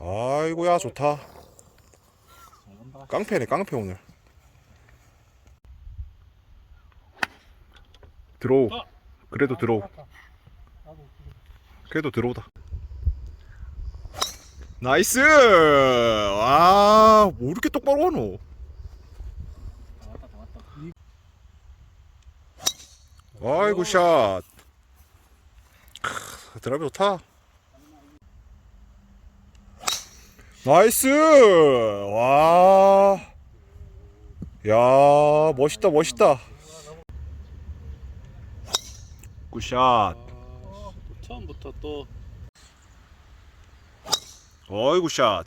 아이고야 좋다. 깡패네 깡패 오늘. 들어오. 그래도 들어오. 그래도 들어오다. 나이스! 와뭐 이렇게 똑바로 하노. 아이고 샷. 크, 드라이브 좋다 나이스! 와 야 멋있다 멋있다. 굿샷. 또 처음부터 또. 어이구 샷.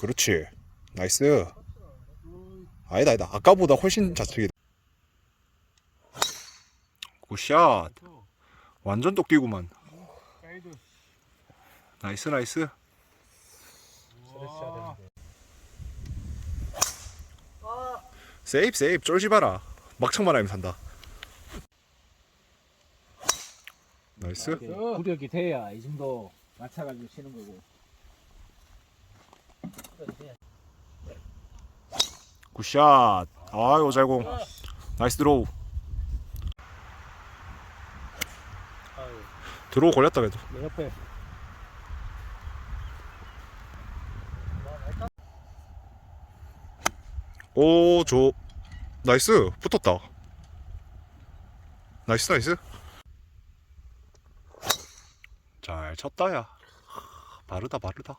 그렇지. 나이스. 아니다 아니다. 아까보다 훨씬 좌측이다 굿샷. 완전 똑띠구만. 사이드 나이스 나이스. 세이프 세이프 쫄지 마라. 막창만 하면 산다. 나이스. 구력이 돼야 이 정도 맞춰가지고 치는 거고. 굿샷. 아유 잘공. 나이스 드로우. 드로우 걸렸다 그래도. 내 옆에 오 저 나이스. 붙었다. 나이스 나이스. 잘 쳤다 야. 바르다 바르다